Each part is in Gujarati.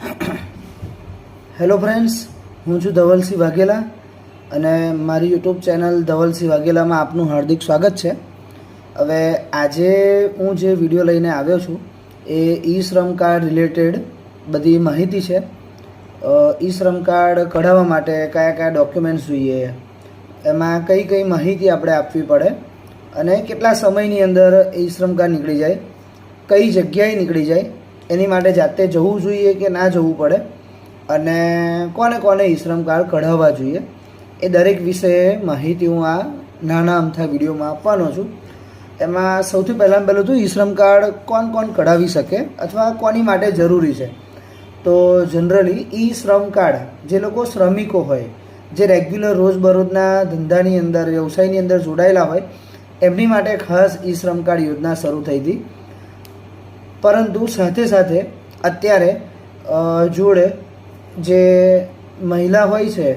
હેલો ફ્રેન્ડ્સ, હું છું ધવલસિંહ વાઘેલા અને મારી યુટ્યુબ ચેનલ ધવલસિંહ વાઘેલામાં આપનું હાર્દિક સ્વાગત છે. હવે આજે હું જે વીડિયો લઈને આવ્યો છું, એ ઈ શ્રમ કાર્ડ રિલેટેડ બધી માહિતી છે. ઈ શ્રમ કાર્ડ કઢાવવા માટે કયા કયા ડોક્યુમેન્ટ્સ જોઈએ, એમાં કઈ કઈ માહિતી આપણે આપવી પડે અને કેટલા સમયની અંદર ઈ શ્રમ કાર્ડ નીકળી જાય, કઈ જગ્યાએ નીકળી જાય એની માટે જાતે જવું જોઈએ કે ના જવું પડે? અને કોને કોને ઈ શ્રમ કાર્ડ કઢાવવા જોઈએ? એ દરેક વિષે માહિતી હું આ નાના અમથા વિડીયોમાં આપવાનો છું. એમાં સૌથી પહેલાં પહેલું તો ઈ શ્રમ કાર્ડ કોણ કોણ કઢાવી શકે અથવા કોની માટે જરૂરી છે? તો જનરલી ઈ શ્રમ કાર્ડ જે લોકો શ્રમિકો હોય, જે રેગ્યુલર રોજબરોજના ધંધાની અંદર, વ્યવસાયની અંદર જોડાયેલા હોય, એમની માટે ખાસ ઈ શ્રમ કાર્ડ યોજના શરૂ થઈ હતી. પરંતુ સાથે સાથે અત્યારે જોડે જે મહિલા હોય છે,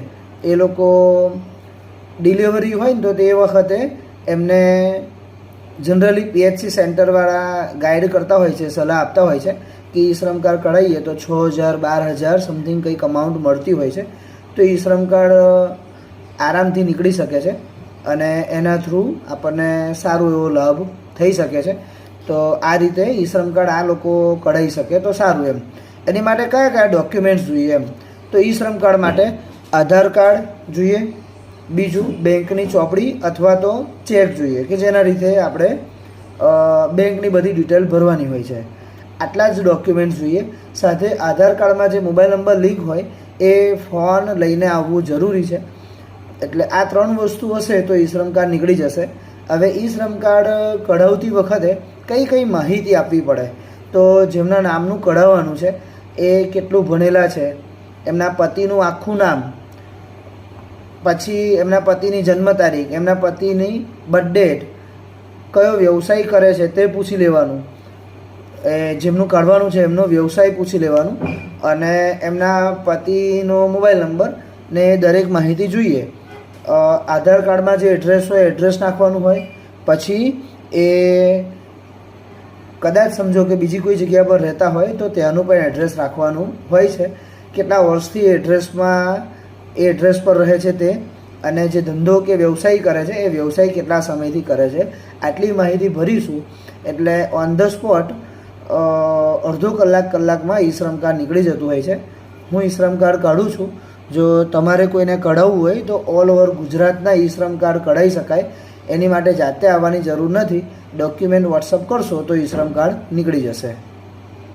એ લોકો ડિલિવરી હોય ને તો તે વખતે એમને જનરલી પીએચસી સેન્ટરવાળા ગાઈડ કરતા હોય છે, સલાહ આપતા હોય છે કે ઈ શ્રમ કાર્ડ કઢાવીએ તો છ હજાર, બાર હજાર સમથિંગ કંઈક અમાઉન્ટ મળતી હોય છે. તો ઈ શ્રમ કાર્ડ આરામથી નીકળી શકે છે અને એના થ્રુ આપણને સારો એવો લાભ થઈ શકે છે. તો આ રીતે ઈ શ્રમ કાર્ડ આ લોકો કઢાવી શકે તો સારું એમ. એની માટે કયા કયા ડોક્યુમેન્ટ્સ જોઈએ એમ? તો ઈ શ્રમ કાર્ડ માટે આધાર કાર્ડ જોઈએ, બીજું બેંકની ચોપડી અથવા તો ચેક જોઈએ કે જેના રીતે આપણે બેંકની બધી ડિટેલ ભરવાની હોય છે. આટલા જ ડોક્યુમેન્ટ્સ જોઈએ. સાથે આધાર કાર્ડમાં જે મોબાઈલ નંબર લિંક હોય, એ ફોન લઈને આવવું જરૂરી છે. એટલે આ ત્રણ વસ્તુ હશે તો ઈ શ્રમ કાર્ડ નીકળી જશે. હવે ઈ શ્રમ કાર્ડ કઢાવતી વખતે કઈ કઈ માહિતી આપવી પડે? તો જેમના નામનું કઢાવવાનું છે, એ કેટલું ભણેલા છે, એમના પતિનું આખું નામ, પછી એમના પતિની જન્મ તારીખ, એમના પતિની બર્થડેટ કયો વ્યવસાય કરે છે તે પૂછી લેવાનું. એ જેમનું કાઢવાનું છે એમનો વ્યવસાય પૂછી લેવાનું અને એમના પતિનો મોબાઈલ નંબર ને દરેક માહિતી જોઈએ. આધાર કાર્ડમાં જે એડ્રેસ હોય એડ્રેસ નાખવાનું હોય, પછી એ કદાચ સમજો કે બીજી કોઈ જગ્યા પર રહેતા હોય તો ત્યાંનું પણ એડ્રેસ રાખવાનું હોય છે. કેટલા વર્ષથી એડ્રેસમાં એ એડ્રેસ પર રહે છે તે અને જે ધંધો કે વ્યવસાય કરે છે, એ વ્યવસાય કેટલા સમયથી કરે છે, આટલી માહિતી ભરીશું. એટલે ઓન ધ સ્પોટ અડધો કલાક કલાકમાં ઈ શ્રમ કાર્ડ નીકળી જતું હોય છે. હું ઈ શ્રમ કાર્ડ કાઢું છું. જો તમારે કોઈને કઢાવવું હોય તો ઓલ ઓવર ગુજરાતના ઈ શ્રમ કાર્ડ કઢાવી શકાય. એની માટે જાતે આવવાની જરૂર નથી. ડોક્યુમેન્ટ વોટ્સઅપ કરશો તો ઈ શ્રમ કાર્ડ નીકળી જશે.